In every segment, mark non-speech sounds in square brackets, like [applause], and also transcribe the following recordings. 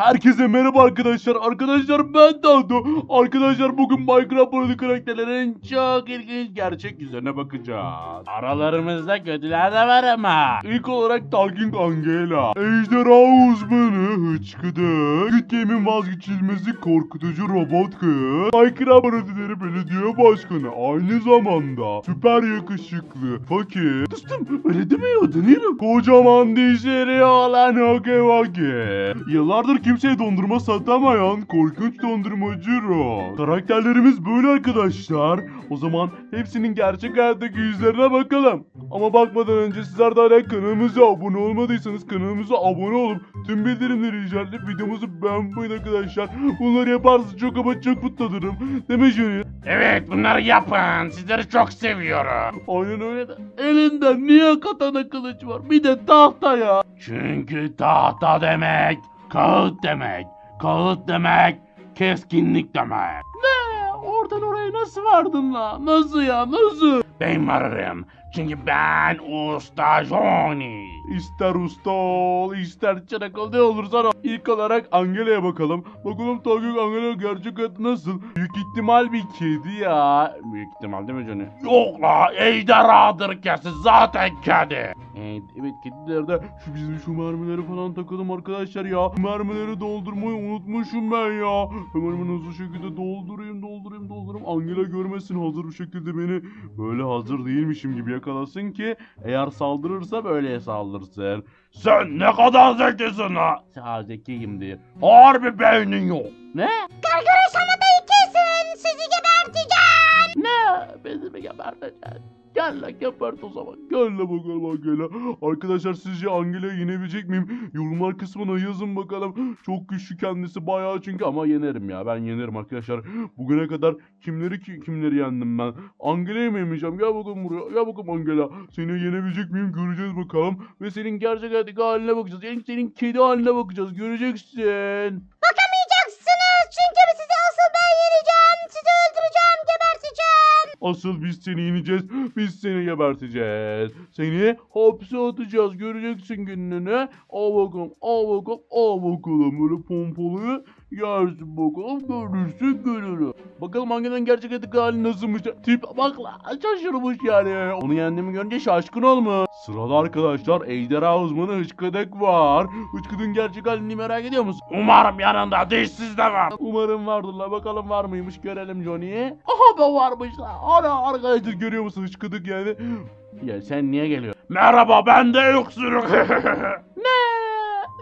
Herkese merhaba arkadaşlar. Arkadaşlar ben Dado. Arkadaşlar bugün Minecraft oyunu karakterlerin çok ilginç gerçek yüzlerine bakacağız. Aralarımızda kötüler de var ama. İlk olarak Talking Angela, Ejderha Uzmanı Hıçkıdı, Squid Game'in vazgeçilmezi korkutucu robot kız, Minecraft Parodileri Belediye Başkanı, aynı zamanda süper yakışıklı, fakir, dostum öyle deme ya. Kocaman dişleri olan Hoge Wage. Yıllardır kimseye dondurma satamayan korkunç dondurmacı Ro. Karakterlerimiz böyle arkadaşlar. O zaman hepsinin gerçek hayattaki yüzlerine bakalım. Ama bakmadan önce sizler de hala kanalımıza abone olmadıysanız kanalımıza abone olup tüm bildirimleri işaretleyip videomuzu beğenmeyin arkadaşlar. Bunları yaparsanız çok ama çok mutlu olurum. Değil mi Junior? Evet bunları yapın. Sizleri çok seviyorum. Aynen öyle de. Elinde niye katana kılıç var? Bir de tahta ya. Çünkü tahta demek kağıt demek. Kağıt demek keskinlik demek. Ne? Oradan oraya nasıl vardın la? Nasıl ya? Nasıl? Ben varırım. Çünkü ben Usta Johnny. İster usta ol, ister çırak ol ne olursan ol. İlk olarak Angela'ya bakalım. Bakalım Tagük Angela gerçek adı nasıl? Büyük ihtimal bir kedi ya. Büyük ihtimal değil mi Johnny? Yok la ejderhadır kesin zaten kedi. Evet, evet kedilerde şu bizim şu mermileri falan takalım arkadaşlar ya. Mermileri doldurmayı unutmuşum ben ya. Hemen hemen hızlı şekilde doldurayım doldurayım doldurayım. Angela görmesin hazır bir şekilde beni böyle hazır değilmişim gibi yakalasın ki eğer saldırırsa böyle saldırsın. Sen ne kadar zekisin la. Sağ zekiyim diye. Harbi beynin yok. Ne? Gargara sana dayı kesin. Sizi geberteceğim. Ne? Beni mi geberteceksin? Gel lan gebert o zaman. Gel lan bakalım Angela. Arkadaşlar sizce Angela'yı yenebilecek miyim? Yorumlar kısmına yazın bakalım. Çok güçlü kendisi bayağı çünkü ama yenerim ya. Ben yenerim arkadaşlar. Bugüne kadar kimleri ki- kimleri yendim ben? Angela'yı mı yeneceğim? Gel bakalım buraya. Gel bakalım Angela. Seni yenebilecek miyim? Göreceğiz bakalım. Ve senin gerçek hayattaki haline bakacağız. Yani senin kedi haline bakacağız. Göreceksin. Bakamayacaksınız. Asıl biz seni yeneceğiz. Biz seni geberteceğiz. Seni hapse atacağız. Göreceksin gününü. Al bakalım. Al bakalım. Al bakalım. Böyle pompalıyı yersin bakalım. Görürsün gününü. Bakalım hangiden gerçek etik hali nasılmış. Tip bak. Şaşırmış yani. Onu yendiğimi görünce şaşkın olmuş. Sırada arkadaşlar ejderha uzmanı Hıçkıdık var. Hıçkıdık'ın gerçek halini merak ediyor musun? Umarım yanında dişsiz de var. Umarım vardır la bakalım var mıymış görelim Johnny'yi. Aha be varmış la. Ana arkadaşlar görüyor musun hıçkıdık yani. Ya sen niye geliyorsun? Merhaba ben de öksürük. [laughs] Ne?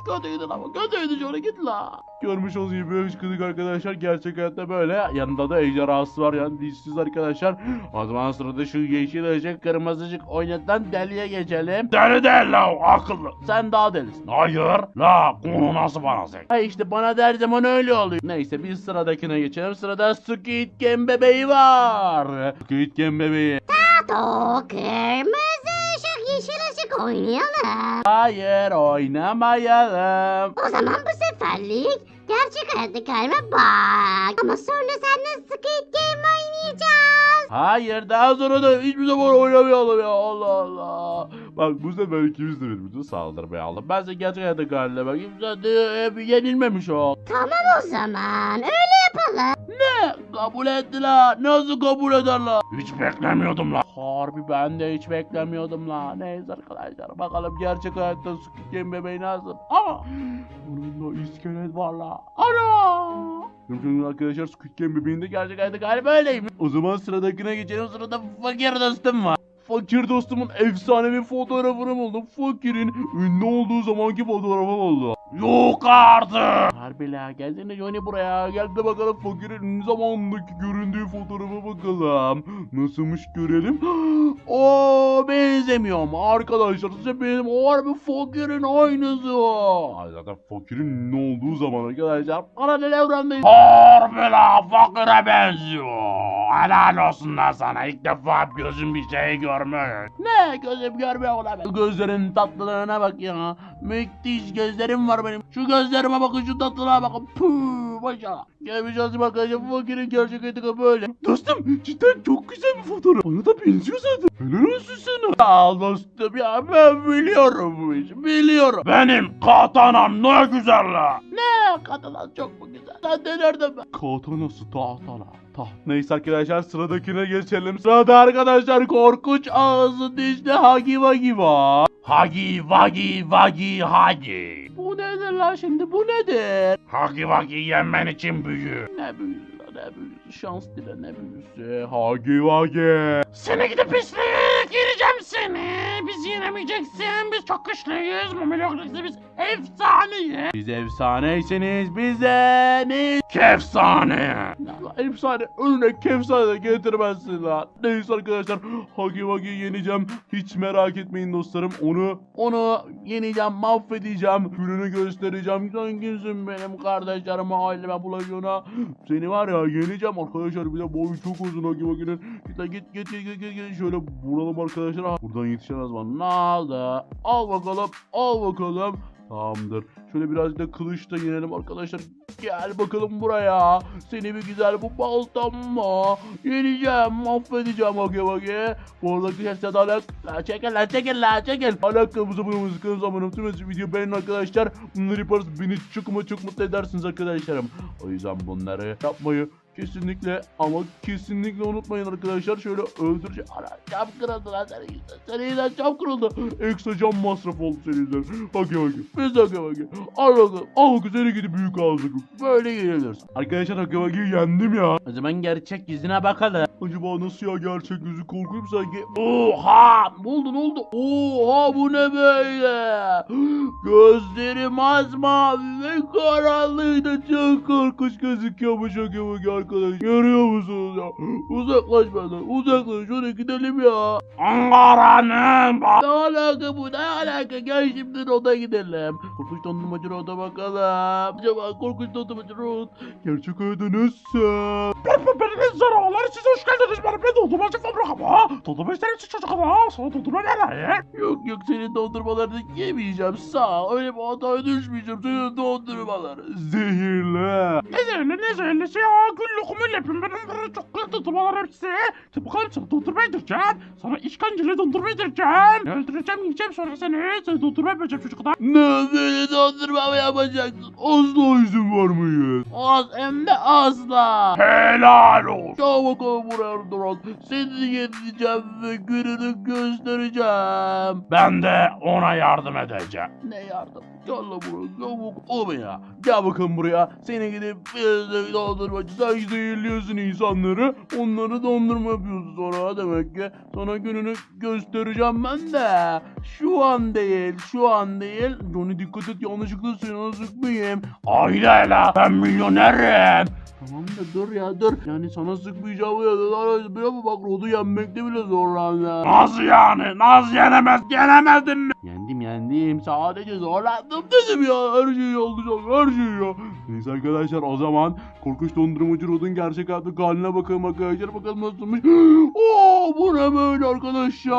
Kötüydü ama kötüydü Johnny git la. Görmüş olduğunuz gibi hıçkıdık arkadaşlar gerçek hayatta böyle. Yanında da ejderhası var yani dişsiz arkadaşlar. O zaman sırada şu yeşil ışık kırmızıcık oynatan deliye geçelim. Deli değil la akıllı. Sen daha delisin. Hayır la konu nasıl bana sen? Ha işte bana da her zaman öyle oluyor. Neyse biz sıradakine geçelim. Sırada Squid Game bebeği var. Squid Game bebeği. Tato kırmızı ışık oynayalım. Hayır oynamayalım. O zaman bu seferlik gerçek hayattaki halime bak. Ama sonra seninle Squid Game oynayacağız. Hayır daha sonra da hiçbir zaman oynamayalım ya Allah Allah. Bak bu sefer ikimiz de birbirimize saldırmayalım. Ben size gerçek hayatta haline bakayım. Sen de hep yenilmemiş ol. Tamam o zaman öyle yapalım. Ne? Kabul ettiler. Nasıl kabul ederler? Hiç beklemiyordum la. Harbi ben de hiç beklemiyordum la. Neyse arkadaşlar bakalım gerçek hayatta Squid Game bebeği nasıl? Ama bunun da iskelet var la. Ana! Şimdi arkadaşlar Squid Game bebeğinde gerçek hayatta galiba öyleymiş. O zaman sıradakine geçelim. Sırada fakir dostum var. Fakir dostumun efsanevi fotoğrafını buldum. Fakirin ünlü olduğu zamanki fotoğrafı oldu. Yok artık. Harbi la gelsene Johnny buraya. Gel de bakalım fakirin zamandaki göründüğü fotoğrafa bakalım. Nasılmış görelim. [gasps] Oo benzemiyor ama arkadaşlar size benim o harbi fakirin aynısı. Ay zaten fakirin ünlü olduğu zaman arkadaşlar paralel evrendeyiz. Harbi la fakire benziyor. Helal olsun lan sana ilk defa gözüm bir şey görmüş. Ne gözüm görmüyor ben. Gözlerin tatlılığına bak ya. Müthiş gözlerim var benim. Şu gözlerime bakın şu tatlılığa bakın. Puh. Maşallah. Gelmiş azim arkadaşlar bu fakirin gerçek etika böyle. Dostum cidden çok güzel bir fotoğraf. Bana da benziyor zaten. Helal olsun sana. Al dostum ya ben biliyorum bu işi biliyorum. Benim katanam ne güzel la. Ne katanan çok mu güzel. Sen de nereden ben? Katanası tahtana. Taht. Neyse arkadaşlar sıradakine geçelim. Sırada arkadaşlar korkunç ağzı dişli Hagi Vagi var. Hagi vagi vagi hagi. Bu nedir lan şimdi bu nedir? Hagi vagi yemen için büyü. Ne büyüsü lan ne büyüsü şans dile ne büyüsü. Hagi Vagi. Seni gidip pislik gireceğim seni. Biz yenemeyeceksin. Biz çok güçlüyüz. Mumiloklusu biz efsaneyiz. Biz efsaneyseniz bize ne? Kefsane. Ya, Efsane önüne kefsane getirmezsin lan. Neyse arkadaşlar Hagi Vagi yeneceğim. Hiç merak etmeyin dostlarım. Onu onu yeneceğim mahvedeceğim. Gününü göstereceğim. Sen kimsin benim kardeşlerim aileme bulaşığına. Seni var ya yeneceğim arkadaşlar. Bir de boyu çok uzun Hagi Vagi'nin. Git git git git git git. Şöyle vuralım arkadaşlar. Buradan yetişemez bana. Oldu? Al bakalım. Al bakalım. Tamamdır. Şöyle birazcık da kılıçla yenelim arkadaşlar. Gel bakalım buraya. Seni bir güzel bu baltamla yeneceğim, mahvedeceğim Hage Vage. Bu arada arkadaşlar da alak... La çekil la çekil la çekil. Alakamızı bulmamızı abone olup tüm video beğenin arkadaşlar. Bunları yaparız beni çok ama çok mutlu edersiniz arkadaşlarım. O yüzden bunları yapmayı kesinlikle ama kesinlikle unutmayın arkadaşlar. Şöyle öldüreceğim. Ana cam kırıldı lan senin yüzünden. Senin yüzünden cam kırıldı. Ekstra cam masraf oldu senin yüzünden. Hage Vage. Biz Hage Vage. Al bakalım. Al seni gidip büyük ağzı. Böyle yenilirsin. Arkadaşlar Hage Vage'yi yendim ya. O zaman gerçek yüzüne bakalım. Acaba nasıl ya gerçek yüzü korkunç sanki. Oha! Ne oldu ne oldu? Oha bu ne böyle? Gözlerim masmavi ve Karanlıkta çok korkunç gözüküyor bu Hage Vage arkadaş. Görüyor musunuz ya? Uzaklaş benden uzaklaş şöyle gidelim ya. Ankara'nın Ne alaka bu ne alaka gel şimdi roda gidelim. Korkunç dondurmacı roda bakalım. Acaba korkunç dondurmacı rod gerçek hayatta nasıl? Benim zararlar siz hoş geldiniz benim ben dondurmacı fabrikama. Dondurma ister misin çocuk ama sana dondurma nereye? Yok yok senin dondurmalarını yemeyeceğim sağ ol. Öyle bir hataya düşmeyeceğim senin dondurmaları. Zehirli. Ne zehirli ne zehirlisi ya gül lokumu yapayım benim böyle çok güzel dondurmalar hepsi. Bakalım sana dondurma yedireceğim. Sana işkenceli dondurma yedireceğim. Öldüreceğim yiyeceğim sonra seni. Seni dondurma yapacağım çocuklar. Ne beni dondurma mı yapacaksın? Asla izin vermeyiz. Az hem de asla. Helal olsun. Gel bakalım buraya Duran. Seni yeneceğim ve gününü göstereceğim. Ben de ona yardım edeceğim. Ne yardım? Gel lan buraya. Gel bakalım. Gel bakalım buraya. Seni gidip bir dondurmacı. Sen zehirliyorsun insanları. Onları dondurma yapıyorsun sonra demek ki. Sana gününü göstereceğim ben de. Şu an değil. Şu an değil. Johnny dikkat et yanlışlıkla seni sıkmayayım. Haydi hele ben milyonerim. Tamam da dur ya dur. Yani sana sıkmayacağım ya. Musun bak Rod'u yenmekte bile zorlandı. Nasıl yani? Nasıl yenemez? Yenemedin mi? Yendim. Sadece zorlandım dedim ya. Her şey olacak her şey ya. Neyse arkadaşlar o zaman korkunç dondurmacı Rod'un gerçek adlı haline bakalım arkadaşlar. Bakalım nasılmış. [gasps] Oo bu ne böyle arkadaşlar.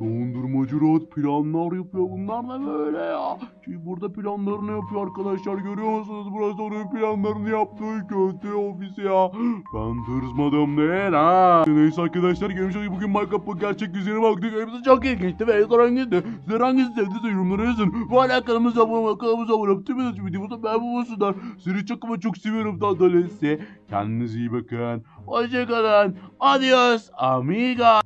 Dondurmacı Rod planlar yapıyor. Bunlar da böyle ya. Şimdi burada planlarını yapıyor arkadaşlar. Görüyor musunuz? Burası onun planlarını yaptığı kötü ofis ya. Ben tırsmadım değil ha. Neyse arkadaşlar görmüş bugün Minecraft'ın gerçek yüzüne baktık. Hepsi çok ilginçti ve ekran gitti. Sizler hangisi sevdiyse yorumlara yazın. Bu hala kanalımıza abone olmayı, kanalımıza abone olmayı, tüm videomuzu beğenmeyi Sizi çok ama çok seviyorum tatlıysa. Kendinize iyi bakın. Hoşçakalın. Adios amiga.